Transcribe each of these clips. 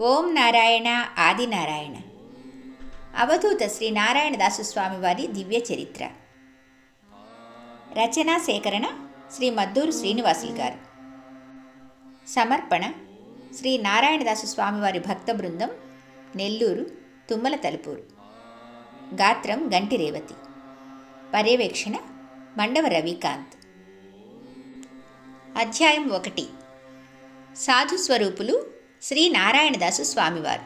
ఓం నారాయణ ఆదినారాయణ అవధూత శ్రీ నారాయణదాసు స్వామివారి దివ్య చరిత్ర. రచనా సేకరణ శ్రీ మద్దూరు శ్రీనివాసులు గారు. సమర్పణ శ్రీ నారాయణదాసు స్వామివారి భక్త బృందం నెల్లూరు తుమ్మల తలుపూరు. గాత్రం గంటి రేవతి. పర్యవేక్షణ మండవ రవికాంత్. అధ్యాయం ఒకటి. సాధు స్వరూపులు శ్రీ నారాయణదాసు స్వామివారు.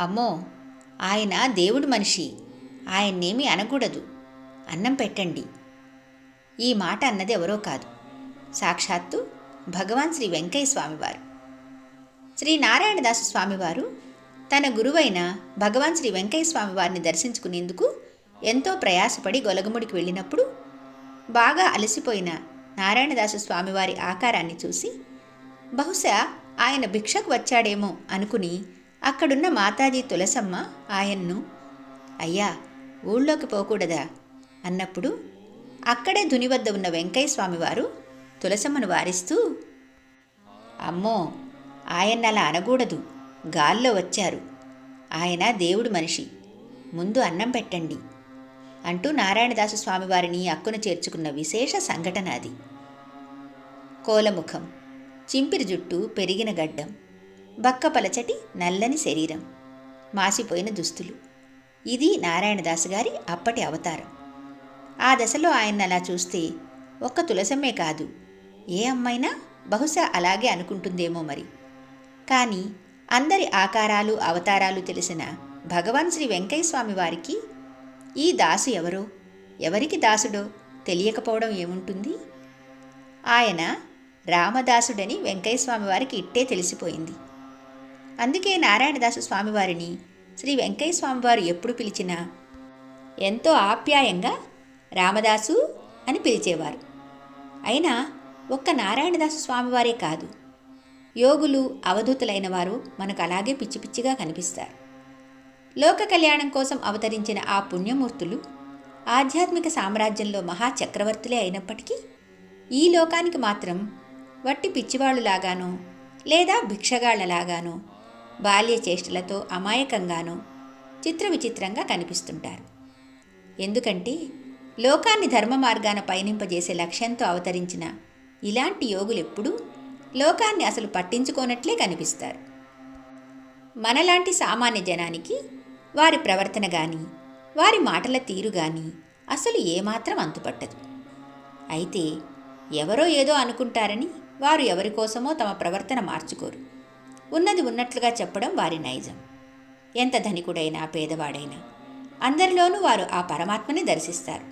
అమ్మో ఆయన దేవుడు మనిషి ఆయన్నేమి అనకూడదు అన్నం పెట్టండి. ఈ మాట అన్నది ఎవరో కాదు. సాక్షాత్తు భగవాన్ శ్రీ వెంకయ్య స్వామివారు. శ్రీ నారాయణదాసు స్వామివారు తన గురువైన భగవాన్ శ్రీ వెంకయ్య స్వామివారిని దర్శించుకునేందుకు ఎంతో ప్రయాసపడి గొలగముడికి వెళ్ళినప్పుడు బాగా అలసిపోయిన నారాయణదాసు స్వామివారి ఆకారాన్ని చూసి బహుశా ఆయన భిక్షకు వచ్చాడేమో అనుకుని అక్కడున్న మాతాజీ తులసమ్మ ఆయన్ను అయ్యా ఊళ్ళోకి పోకూడదా అన్నప్పుడు అక్కడే ధుని వద్ద ఉన్న వెంకయ్య స్వామివారు తులసమ్మను వారిస్తూ అమ్మో ఆయన అలా అనకూడదు. గాల్లో వచ్చారు. ఆయన దేవుడు మనిషి. ముందు అన్నం పెట్టండి అంటూ నారాయణదాసు స్వామివారిని అక్కున చేర్చుకున్న విశేష సంఘటన అది. కోలముఖం. చింపిరి జుట్టు పెరిగిన గడ్డం బక్కపలచటి నల్లని శరీరం మాసిపోయిన దుస్తులు. ఇది నారాయణదాస్ గారి అప్పటి అవతారం. ఆ దశలో ఆయన అలా చూస్తే ఒక్క తులసమ్మే కాదు ఏ అమ్మైనా బహుశా అలాగే అనుకుంటుందేమో మరి. కానీ అందరి ఆకారాలు అవతారాలు తెలిసిన భగవాన్ శ్రీ వెంకయ్య స్వామి వారికి ఈ దాసు ఎవరో ఎవరికి దాసుడో తెలియకపోవడం ఏముంటుంది? ఆయన రామదాసుడని వెంకయ్య వారికి ఇట్టే తెలిసిపోయింది. అందుకే నారాయణదాసు స్వామివారిని శ్రీ వెంకయ్య స్వామివారు ఎప్పుడు పిలిచినా ఎంతో ఆప్యాయంగా రామదాసు అని పిలిచేవారు. అయినా ఒక్క నారాయణదాసు స్వామివారే కాదు. యోగులు అవధూతులైన వారు మనకు అలాగే పిచ్చి పిచ్చిగా కనిపిస్తారు. లోక కళ్యాణం కోసం అవతరించిన ఆ పుణ్యమూర్తులు ఆధ్యాత్మిక సామ్రాజ్యంలో మహా చక్రవర్తులే అయినప్పటికీ ఈ లోకానికి మాత్రం వట్టి పిచ్చివాళ్ళులాగాను లేదా భిక్షగాళ్ళలాగాను బాల్య చేష్టలతో అమాయకంగానో చిత్ర విచిత్రంగా కనిపిస్తుంటారు. ఎందుకంటే లోకాన్ని ధర్మ మార్గాన పయనింపజేసే లక్ష్యంతో అవతరించిన ఇలాంటి యోగులెప్పుడూ లోకాన్ని అసలు పట్టించుకోనట్లే కనిపిస్తారు. మనలాంటి సామాన్య జనానికి వారి ప్రవర్తన కానీ వారి మాటల తీరు కానీ అసలు ఏమాత్రం అంతుపట్టదు. అయితే ఎవరో ఏదో అనుకుంటారని వారు ఎవరి కోసమో తమ ప్రవర్తన మార్చుకోరు. ఉన్నది ఉన్నట్లుగా చెప్పడం వారి నైజం. ఎంత ధనికుడైనా పేదవాడైనా అందరిలోనూ వారు ఆ పరమాత్మని దర్శిస్తారు.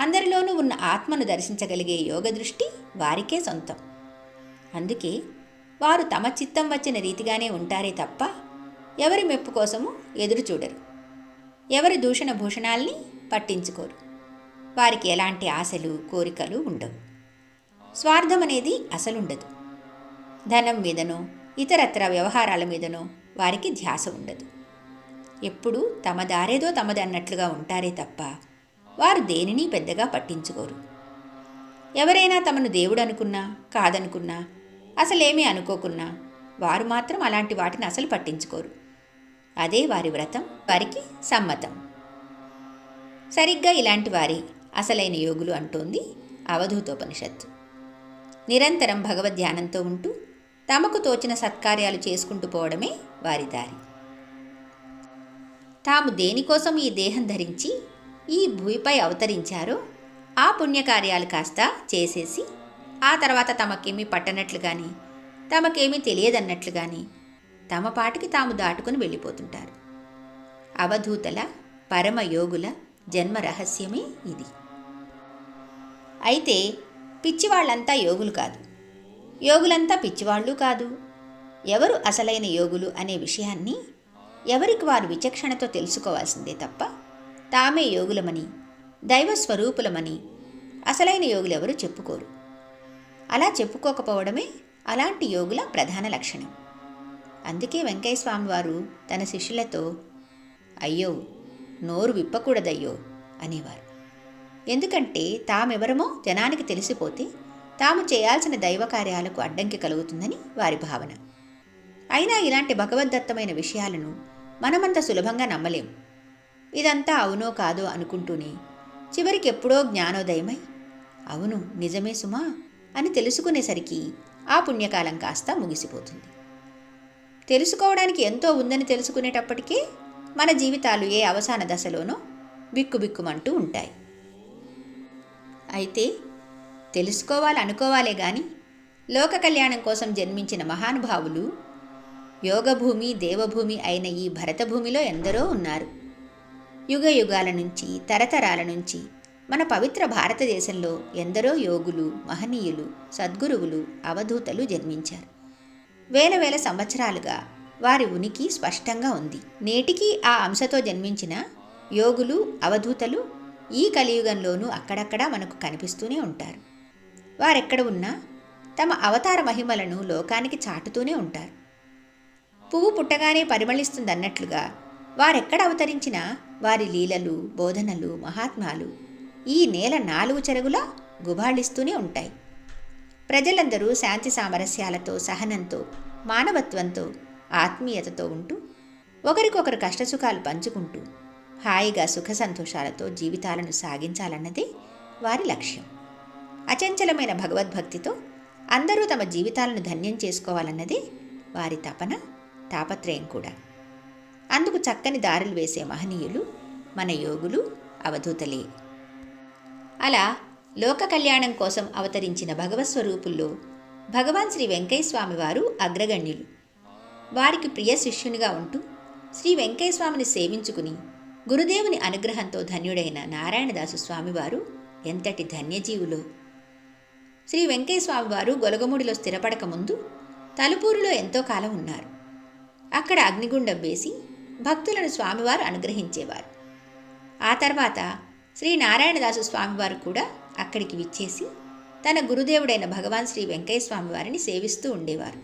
అందరిలోనూ ఉన్న ఆత్మను దర్శించగలిగే యోగ దృష్టి వారికే సొంతం. అందుకే వారు తమ చిత్తం వచ్చిన రీతిగానే ఉంటారే తప్ప ఎవరి మెప్పు కోసము ఎదురు చూడరు. ఎవరి దూషణ భూషణాల్ని పట్టించుకోరు. వారికి ఎలాంటి ఆశలు కోరికలు ఉండవు. స్వార్థం అనేది అసలుండదు. ధనం మీదనో ఇతరత్ర వ్యవహారాల మీదనో వారికి ధ్యాస ఉండదు. ఎప్పుడూ తమ దారేదో తమది అన్నట్లుగా ఉంటారే తప్ప వారు దేనిని పెద్దగా పట్టించుకోరు. ఎవరైనా తమను దేవుడు అనుకున్నా కాదనుకున్నా అసలేమీ అనుకోకున్నా వారు మాత్రం అలాంటి వాటిని అసలు పట్టించుకోరు. అదే వారి వ్రతం వారికి సమ్మతం. సరిగ్గా ఇలాంటి వారి అసలైన యోగులు అంటోంది అవధూతోపనిషత్తు. నిరంతరం భగవద్ధ్యానంతో ఉంటూ తమకు తోచిన సత్కార్యాలు చేసుకుంటూ పోవడమే వారి దారి. తాము దేనికోసం ఈ దేహం ధరించి ఈ భూమిపై అవతరించారో ఆ పుణ్యకార్యాలు కాస్త చేసేసి ఆ తర్వాత తమకేమీ పట్టనట్లు కానీ తమకేమీ తెలియదన్నట్లు కానీ తమ పాటికి తాము దాటుకుని వెళ్ళిపోతుంటారు. అవధూతల పరమయోగుల జన్మ రహస్యమే ఇది. అయితే పిచ్చివాళ్ళంతా యోగులు కాదు. యోగులంతా పిచ్చివాళ్ళు కాదు. ఎవరు అసలైన యోగులు అనే విషయాన్ని ఎవరికి వారు విచక్షణతో తెలుసుకోవాల్సిందే తప్ప తామే యోగులమని దైవ స్వరూపులమని అసలైన ఎవరు చెప్పుకోరు. అలా చెప్పుకోకపోవడమే అలాంటి యోగుల ప్రధాన లక్షణం. అందుకే వెంకయ్యస్వామి వారు తన శిష్యులతో అయ్యో నోరు విప్పకూడదయ్యో అనేవారు. ఎందుకంటే తామెవరమో జనానికి తెలిసిపోతే తాము చేయాల్సిన దైవ కార్యాలకు అడ్డంకి కలుగుతుందని వారి భావన. అయినా ఇలాంటి భగవద్దత్తమైన విషయాలను మనమంత సులభంగా నమ్మలేం. ఇదంతా అవునో కాదో అనుకుంటూనే చివరికి ఎప్పుడో జ్ఞానోదయమై అవును నిజమే సుమా అని తెలుసుకునేసరికి ఆ పుణ్యకాలం కాస్త ముగిసిపోతుంది. తెలుసుకోవడానికి ఎంతో ఉందని తెలుసుకునేటప్పటికీ మన జీవితాలు ఏ అవసాన దశలోనో బిక్కుబిక్కుమంటూ ఉంటాయి. అయితే తెలుసుకోవాలనుకోవాలే గాని లోక కళ్యాణం కోసం జన్మించిన మహానుభావులు యోగభూమి దేవభూమి అయిన ఈ భరతభూమిలో ఎందరో ఉన్నారు. యుగ యుగాల నుంచి తరతరాల నుంచి మన పవిత్ర భారతదేశంలో ఎందరో యోగులు మహనీయులు సద్గురువులు అవధూతలు జన్మించారు. వేల వేల సంవత్సరాలుగా వారి ఉనికి స్పష్టంగా ఉంది. నేటికి ఆ అంశతో జన్మించిన యోగులు అవధూతలు ఈ కలియుగంలోనూ అక్కడక్కడా మనకు కనిపిస్తూనే ఉంటారు. వారెక్కడ ఉన్నా తమ అవతార మహిమలను లోకానికి చాటుతూనే ఉంటారు. పువ్వు పుట్టగానే పరిమళిస్తుందన్నట్లుగా వారెక్కడ అవతరించినా వారి లీలలు బోధనలు మహాత్మాలు ఈ నేల నాలుగు చెరుగులా గుబాళిస్తూనే ఉంటాయి. ప్రజలందరూ శాంతి సామరస్యాలతో సహనంతో మానవత్వంతో ఆత్మీయతతో ఉంటూ ఒకరికొకరు కష్టసుఖాలు పంచుకుంటూ హాయిగా సుఖ సంతోషాలతో జీవితాలను సాగించాలన్నదే వారి లక్ష్యం. అచంచలమైన భగవద్భక్తితో అందరూ తమ జీవితాలను ధన్యం చేసుకోవాలన్నదే వారి తపన తాపత్రయం కూడా. అందుకు చక్కని దారులు వేసే మహనీయులు మన యోగులు అవధూతలే. అలా లోక కళ్యాణం కోసం అవతరించిన భగవత్స్వరూపుల్లో భగవాన్ శ్రీ వెంకయ్యస్వామి వారు అగ్రగణ్యులు. వారికి ప్రియ శిష్యునిగా ఉంటూ శ్రీ వెంకయ్యస్వామిని సేవించుకుని గురుదేవుని అనుగ్రహంతో ధన్యుడైన నారాయణదాసు స్వామివారు ఎంతటి ధన్యజీవులు! శ్రీ వెంకయ్య స్వామివారు గొలగముడిలో స్థిరపడక ముందు తలుపూరులో ఎంతో కాలం ఉన్నారు. అక్కడ అగ్నిగుండం వేసి భక్తులను స్వామివారు అనుగ్రహించేవారు. ఆ తర్వాత శ్రీ నారాయణదాసు స్వామివారు కూడా అక్కడికి విచ్చేసి తన గురుదేవుడైన భగవాన్ శ్రీ వెంకయ్య స్వామివారిని సేవిస్తూ ఉండేవారు.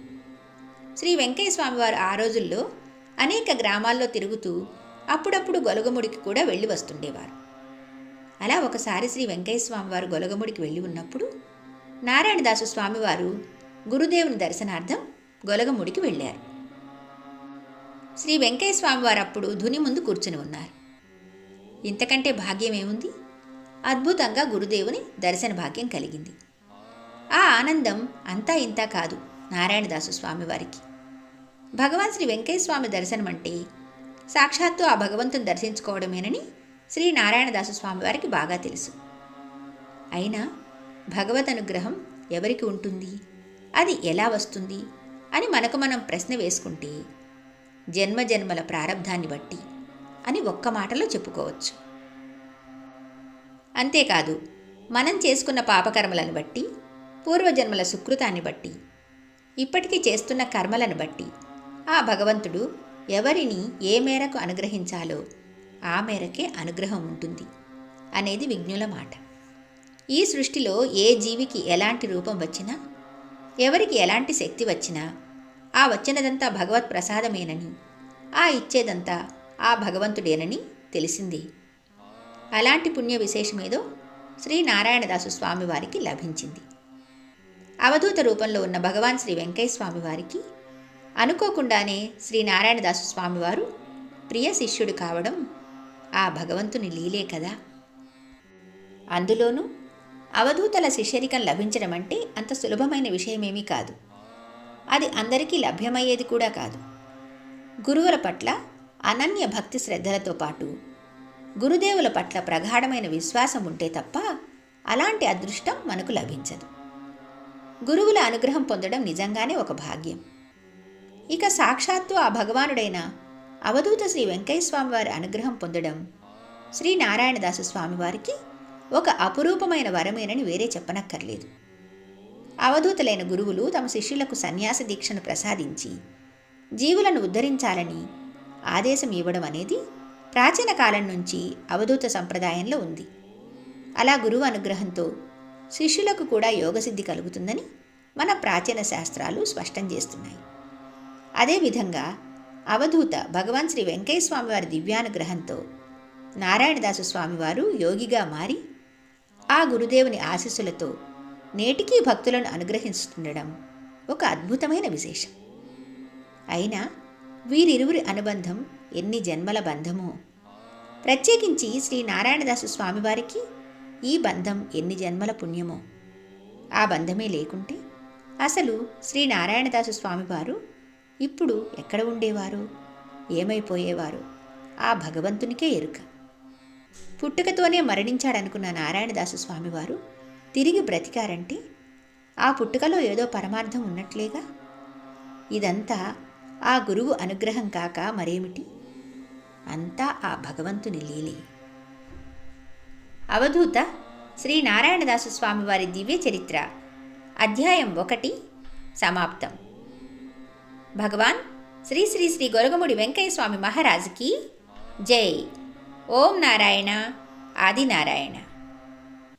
శ్రీ వెంకయ్య స్వామివారు ఆ రోజుల్లో అనేక గ్రామాల్లో తిరుగుతూ అప్పుడప్పుడు గొలగముడికి కూడా వెళ్ళి వస్తుండేవారు. అలా ఒకసారి శ్రీ వెంకయ్యస్వామి స్వామివారు గొలగముడికి వెళ్ళి ఉన్నప్పుడు నారాయణదాసు స్వామివారు గురుదేవుని దర్శనార్థం గొలగముడికి వెళ్ళారు. శ్రీ వెంకయ్య స్వామివారు అప్పుడు ధుని ముందు కూర్చుని ఉన్నారు. ఇంతకంటే భాగ్యం ఏముంది? అద్భుతంగా గురుదేవుని దర్శన భాగ్యం కలిగింది. ఆ ఆనందం అంతా ఇంతా కాదు నారాయణదాసు స్వామివారికి. భగవాన్ శ్రీ వెంకయ్య స్వామి దర్శనం అంటే సాక్షాత్తు ఆ భగవంతుని దర్శించుకోవడమేనని శ్రీ నారాయణదాసు స్వామివారికి బాగా తెలుసు. అయినా భగవద్ అనుగ్రహం ఎవరికి ఉంటుంది? అది ఎలా వస్తుంది? అని మనకు మనం ప్రశ్న వేసుకుంటే జన్మ జన్మల ప్రారంధాన్ని బట్టి అని ఒక్క మాటలో చెప్పుకోవచ్చు. అంతేకాదు మనం చేసుకున్న పాపకర్మలను బట్టి పూర్వజన్మల సుకృతాన్ని బట్టి ఇప్పటికీ చేస్తున్న కర్మలను బట్టి ఆ భగవంతుడు ఎవరిని ఏ మేరకు అనుగ్రహించాలో ఆ మేరకే అనుగ్రహం ఉంటుంది అనేది విజ్ఞుల మాట. ఈ సృష్టిలో ఏ జీవికి ఎలాంటి రూపం వచ్చినా ఎవరికి ఎలాంటి శక్తి వచ్చినా ఆ వచ్చినదంతా భగవత్ ప్రసాదమేనని ఆ ఇచ్చేదంతా ఆ భగవంతుడేనని తెలిసింది. అలాంటి పుణ్య విశేషమేదో శ్రీ నారాయణదాసు స్వామివారికి లభించింది. అవధూత రూపంలో ఉన్న భగవాన్ శ్రీ వెంకయ్య స్వామివారికి అనుకోకుండానే శ్రీ నారాయణదాసు స్వామివారు ప్రియ శిష్యుడు కావడం ఆ భగవంతుని లీలే కదా. అందులోనూ అవధూతల శిష్యరికం లభించడం అంటే అంత సులభమైన విషయమేమీ కాదు. అది అందరికీ లభ్యమయ్యేది కూడా కాదు. గురువుల పట్ల అనన్య భక్తి శ్రద్ధలతో పాటు గురుదేవుల పట్ల ప్రగాఢమైన విశ్వాసం ఉంటే తప్ప అలాంటి అదృష్టం మనకు లభించదు. గురువుల అనుగ్రహం పొందడం నిజంగానే ఒక భాగ్యం. ఇక సాక్షాత్తు ఆ భగవానుడైన అవధూత శ్రీ వెంకయ్య స్వామివారి అనుగ్రహం పొందడం శ్రీ నారాయణదాసు స్వామివారికి ఒక అపురూపమైన వరమేనని వేరే చెప్పనక్కర్లేదు. అవధూతలైన గురువులు తమ శిష్యులకు సన్యాస దీక్షను ప్రసాదించి జీవులను ఉద్ధరించాలని ఆదేశం ఇవ్వడం అనేది ప్రాచీన కాలం నుంచి అవధూత సంప్రదాయంలో ఉంది. అలా గురువు అనుగ్రహంతో శిష్యులకు కూడా యోగసిద్ధి కలుగుతుందని మన ప్రాచీన శాస్త్రాలు స్పష్టం చేస్తున్నాయి. అదేవిధంగా అవధూత భగవాన్ శ్రీ వెంకయ్య స్వామివారి దివ్యానుగ్రహంతో నారాయణదాసు స్వామివారు యోగిగా మారి ఆ గురుదేవుని ఆశీస్సులతో నేటికీ భక్తులను అనుగ్రహిస్తుండడం ఒక అద్భుతమైన విశేషం. అయినా వీరిరువురి అనుబంధం ఎన్ని జన్మల బంధమో! ప్రత్యేకించి శ్రీ నారాయణదాసు స్వామివారికి ఈ బంధం ఎన్ని జన్మల పుణ్యమో! ఆ బంధమే లేకుంటే అసలు శ్రీ నారాయణదాసు స్వామివారు ఇప్పుడు ఎక్కడ ఉండేవారు? ఏమైపోయేవారు? ఆ భగవంతునికే ఎరుక. పుట్టుకతోనే మరణించాడనుకున్న నారాయణదాసు స్వామివారు తిరిగి బ్రతికారంటే ఆ పుట్టుకలో ఏదో పరమార్థం ఉన్నట్లేగా? ఇదంతా ఆ గురువు అనుగ్రహం కాక మరేమిటి? అంతా ఆ భగవంతుని లీలే. అవధూత శ్రీ నారాయణదాసు స్వామివారి దివ్య చరిత్ర అధ్యాయం ఒకటి సమాప్తం. భగవాన్ శ్రీ శ్రీ శ్రీ గొరగముడి వెంకయ్య స్వామి మహారాజుకి జై. ఓం నారాయణ ఆదినారాయణ.